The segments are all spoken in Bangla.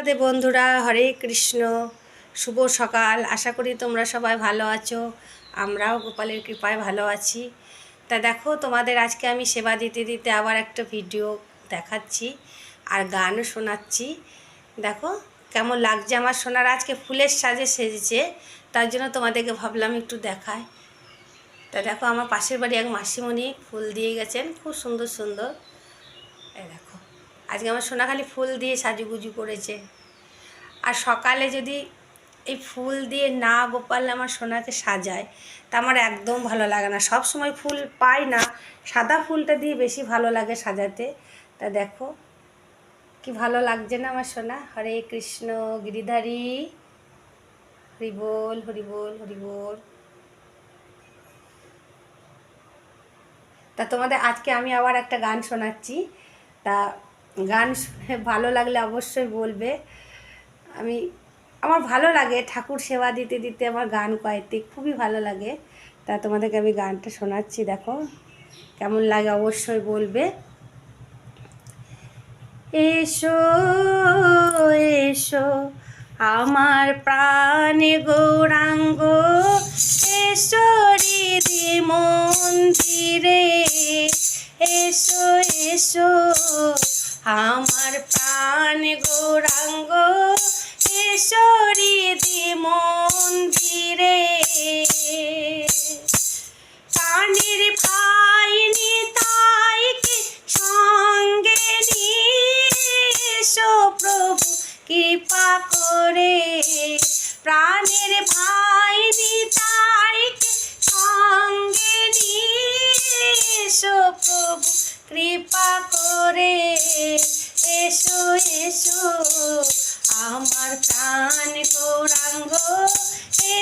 রাধে বন্ধুরা, হরে কৃষ্ণ। শুভ সকাল। আশা করি তোমরা সবাই ভালো আছো। আমরাও গোপালের কৃপায় ভালো আছি। তা দেখো, তোমাদের আজকে আমি সেবা দিতে দিতে আবার একটা ভিডিও দেখাচ্ছি আর গানও শোনাচ্ছি। দেখো, কেমন লাগছে আমার সোনার? আজকে ফুলের সাজে সেজেছে, তার জন্য তোমাদেরকে ভাবলাম একটু দেখায় তা দেখো, আমার পাশের বাড়ি এক মাসিমণি ফুল দিয়ে গেছেন, খুব সুন্দর সুন্দর। এই দেখো। আজকে আমার সোনাখালি ফুল দিয়ে সাজুগুজু করেছে। আর সকালে যদি এই ফুল দিয়ে না গোপাল আমার সোনাকে সাজায়, তা আমার একদম ভালো লাগে না। সব সময় ফুল পাই না, সাদা ফুলটা দিয়ে বেশি ভালো লাগে সাজাতে। তা দেখো, কি ভালো লাগছে না আমার সোনা? হরে কৃষ্ণ, গিরিধারী। হরিবোল হরিবোল হরি বল হরি বল। তা তোমাদের আজকে আমি আবার একটা গান শোনাচ্ছি। তা গান শুনে ভালো লাগলে অবশ্যই বলবে। আমি, আমার ভালো লাগে ঠাকুর সেবা দিতে দিতে আমার গান গাইতে খুবই ভালো লাগে। তা তোমাদেরকে আমি গানটা শোনাচ্ছি, দেখো। কেমন লাগে অবশ্যই বলবে। এসো এসো, আমার প্রাণে গৌরাঙ্গ। এসো হৃদি মন্দিরে। এসো এসো। আমার প্রাণ গৌরাঙ্গ এসো হৃদি মন্দিরে প্রাণীর ভাই নিতাইকে সঙ্গে নিয়ে প্রভু, কৃপা করে। প্রাণের ভাই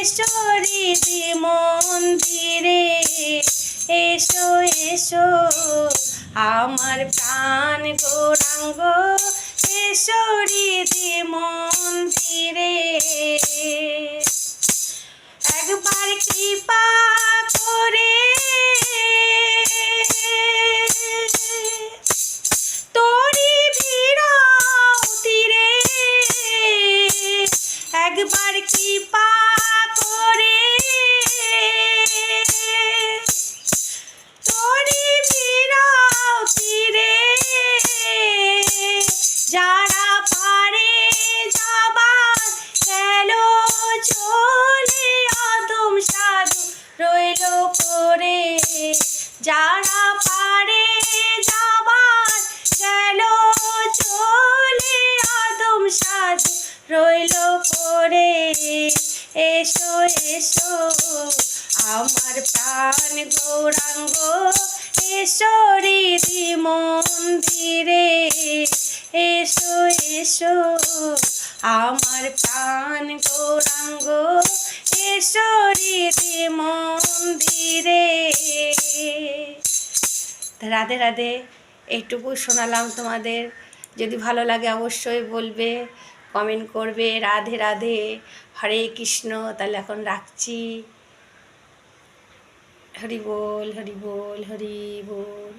হৃদি মন্দিরে এসো এসো আমার প্রাণ গৌরাঙ্গ। হৃদি মন্দিরে একবার কৃপা করে একবার যারা পারে যাবার গেল চলে আদম সাধু রইল পরে। এসো এসো, আমার প্রাণ গৌরাঙ্গ, এসো হৃদি মন্দিরে। এসো এসো, আমার প্রাণ গৌরাঙ্গ, এসো হৃদি মন্দিরে। রাধে রাধে, এইটুকু শোনালাম তোমাদের। যদি ভালো লাগে অবশ্যই বলবে কমেন্ট করবে। রাধে রাধে, হরে কৃষ্ণ, তাহলে এখন রাখছি। হরি বল হরি বল হরি বল।